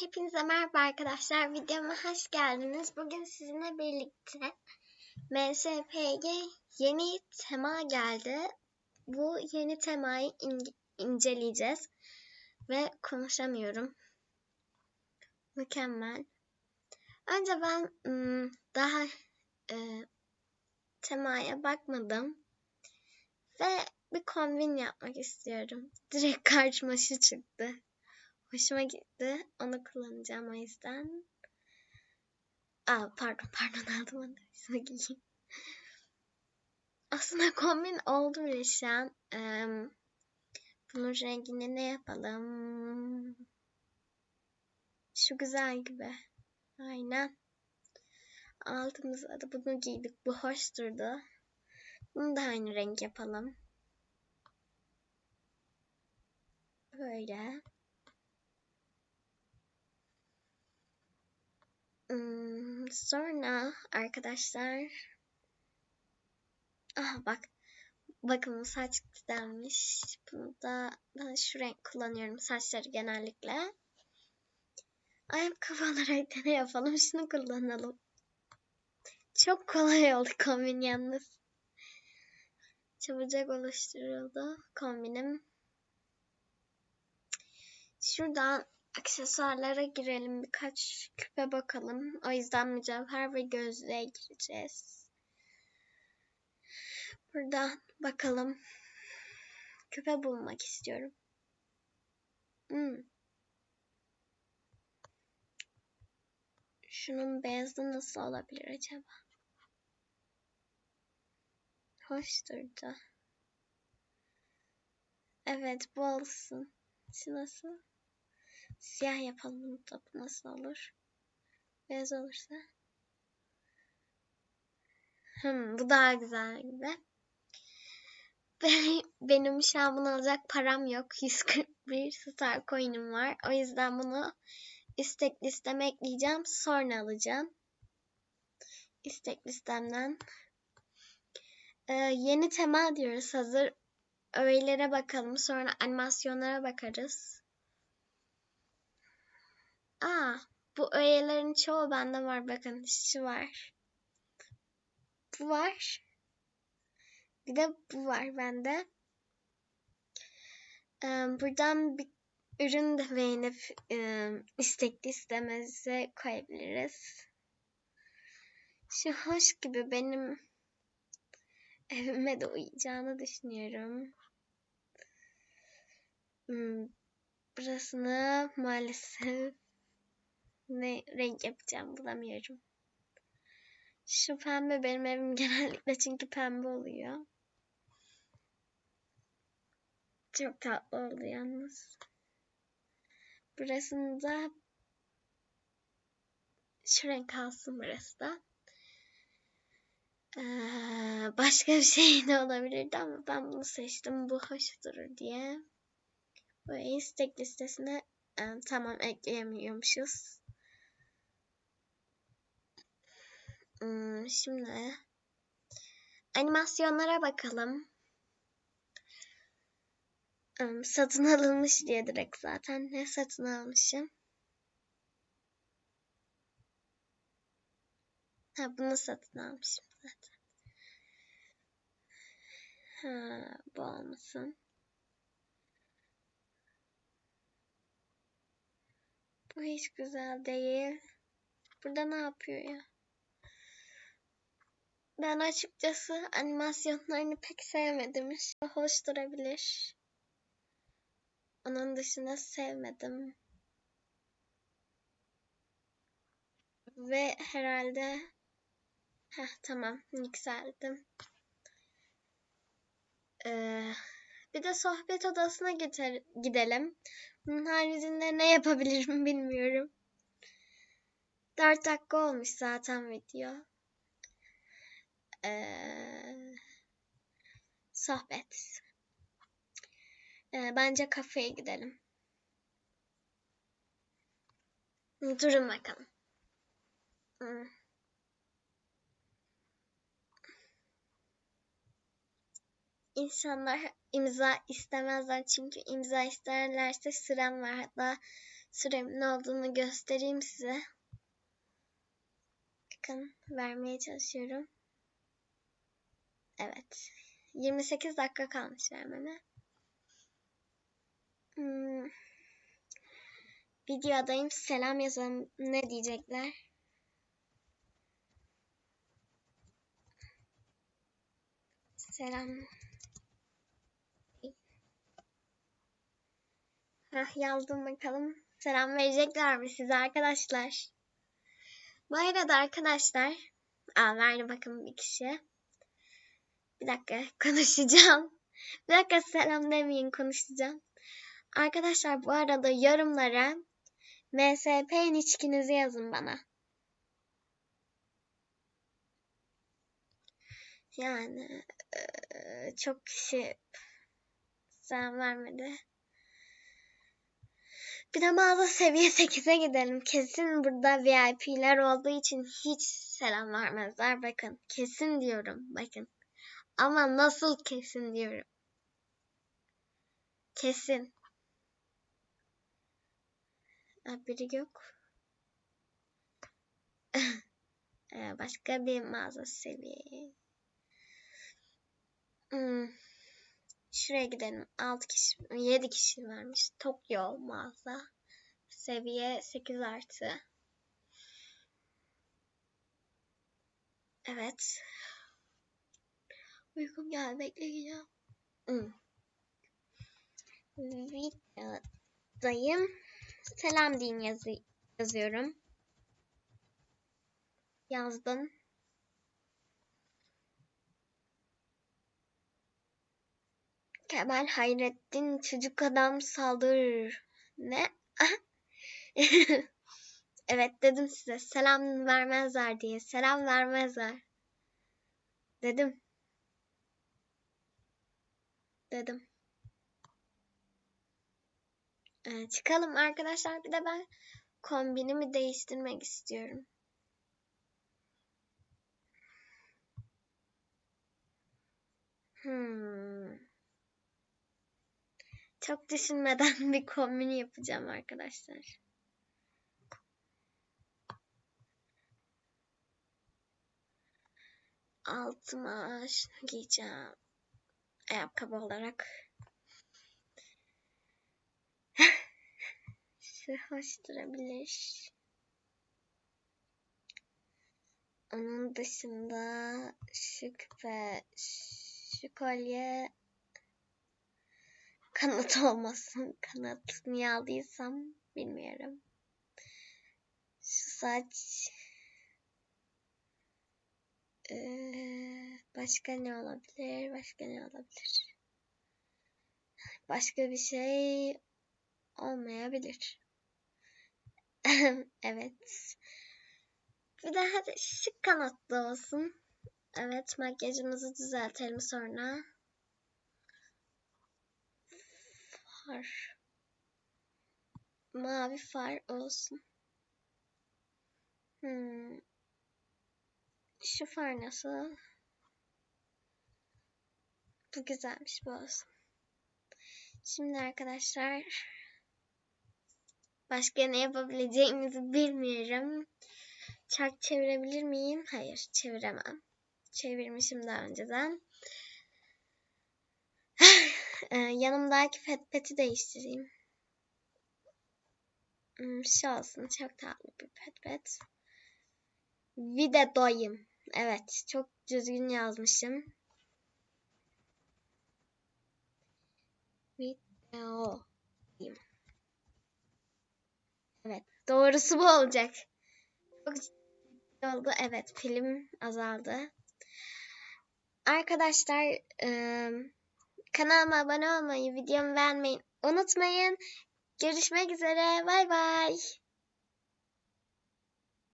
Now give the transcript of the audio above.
Hepinize merhaba arkadaşlar. Videoma hoş geldiniz. Bugün sizinle birlikte MSPG yeni tema geldi. Bu yeni temayı in- inceleyeceğiz. Ve konuşamıyorum. Mükemmel. Önce ben daha e, temaya bakmadım. Ve bir kombin yapmak istiyorum. Direkt karşıma şu çıktı. Hoşuma gitti. Onu kullanacağım o yüzden. Aa, pardon pardon aldım onu. Şuna giyeyim. Aslında kombin oldu bile şu an. Ee, bunun rengini ne yapalım? Şu güzel gibi. Aynen. Altımıza da bunu giydik. Bu hoş durdu. Bunu da aynı renk yapalım. Böyle. Sonra arkadaşlar ah bak bakın bu saç denmiş. Bunu da ben şu renk kullanıyorum saçları genellikle. Olarak da ne yapalım? Şunu kullanalım. Çok kolay oldu kombin yalnız. Çabucak oluşturuldu kombinim. Şuradan aksesuarlara girelim. Birkaç küpe bakalım. O yüzden mücevher ve gözlüğe gireceğiz. Buradan bakalım. Küpe bulmak istiyorum. Hmm. Şunun beyazı nasıl olabilir acaba? Hoş durdu. Evet bu olsun. Şu nasıl? Siyah yapalım bu nasıl olur? Beyaz olursa. Hmm, bu daha güzel gibi. Benim şu an bunu alacak param yok. 141 star coin'im var. O yüzden bunu istek listeme ekleyeceğim. Sonra alacağım. İstek listemden. Ee, yeni tema diyoruz hazır. Öğelere bakalım. Sonra animasyonlara bakarız. Aa, bu öğelerin çoğu bende var. Bakın şu var. Bu var. Bir de bu var bende. Ee, buradan bir ürün de beğenip e, istek listemize koyabiliriz. Şu hoş gibi benim evime de uyacağını düşünüyorum. Hmm, burasını maalesef ne renk yapacağım bulamıyorum. Şu pembe benim evim genellikle çünkü pembe oluyor. Çok tatlı oldu yalnız. Burasını da şu renk kalsın burası da. Ee, başka bir şey de olabilirdi ama ben bunu seçtim. Bu hoş durur diye. Böyle istek listesine e, tamam ekleyemiyormuşuz. Hmm, şimdi animasyonlara bakalım. Um, satın alınmış diye direkt zaten. Ne satın almışım? Ha bunu satın almışım zaten. Ha bu olmasın. Bu hiç güzel değil. Burada ne yapıyor ya? Ben açıkçası animasyonlarını pek sevmedim. Hoş durabilir. Onun dışında sevmedim. Ve herhalde Heh, tamam yükseldim. Ee, bir de sohbet odasına gider, gidelim. Bunun haricinde ne yapabilirim bilmiyorum. 4 dakika olmuş zaten video. Ee, sohbet. Ee, bence kafeye gidelim. Durun bakalım. Hmm. İnsanlar imza istemezler çünkü imza isterlerse sıram var. Hatta süremin olduğunu göstereyim size. Bakın vermeye çalışıyorum. Evet. 28 dakika kalmış vermeme. Hmm. Videodayım. Selam yazalım. Ne diyecekler? Selam. Heh, yazdım bakalım. Selam verecekler mi size arkadaşlar? Bu arada arkadaşlar. Aa, verdi bakın bir kişi. Bir dakika konuşacağım. Bir dakika selam demeyin konuşacağım. Arkadaşlar bu arada yorumlara MSP ilişkinizi yazın bana. Yani çok kişi selam vermedi. Bir de mağaza seviye 8'e gidelim. Kesin burada VIP'ler olduğu için hiç selam vermezler. Bakın kesin diyorum. Bakın. Ama nasıl kesin diyorum. Kesin. Biri yok. Başka bir mağaza seviye. Hmm. Şuraya gidelim. 6 kişi, 7 kişi varmış. Tokyo mağaza. Seviye 8 artı. Evet. Uykum geldi. Bekleyeceğim. Hmm. Videodayım. Selam diyeyim yazı yazıyorum. Yazdım. Kemal Hayrettin çocuk adam saldırır. Ne? evet dedim size selam vermezler diye. Selam vermezler. Dedim. Dedim. Ee, çıkalım arkadaşlar. Bir de ben kombinimi değiştirmek istiyorum. Hmm. Çok düşünmeden bir kombini yapacağım arkadaşlar. Altıma şunu giyeceğim. Ayakkabı olarak. Durabilir. Onun dışında şu küpe, şu kolye kanat olmasın. Kanat niye aldıysam bilmiyorum. Şu saç ee, başka ne olabilir? Başka ne olabilir? Başka bir şey olmayabilir. evet. Bir de hadi şık kanatlı olsun. Evet makyajımızı düzeltelim sonra. Far. Mavi far olsun. Hmm. Şu far nasıl? Bu güzelmiş bu olsun. Şimdi arkadaşlar başka ne yapabileceğimizi bilmiyorum. Çark çevirebilir miyim? Hayır çeviremem. Çevirmişim daha önceden. Ee, yanımdaki petpeti değiştireyim. Hmm, şu olsun. Çok tatlı bir petpet. Videodayım. Evet. Çok düzgün yazmışım. Video. Evet. Doğrusu bu olacak. Çok oldu. Evet. Film azaldı. Arkadaşlar ıı, kanalıma abone olmayı, videomu beğenmeyi unutmayın. Görüşmek üzere. Bay bay.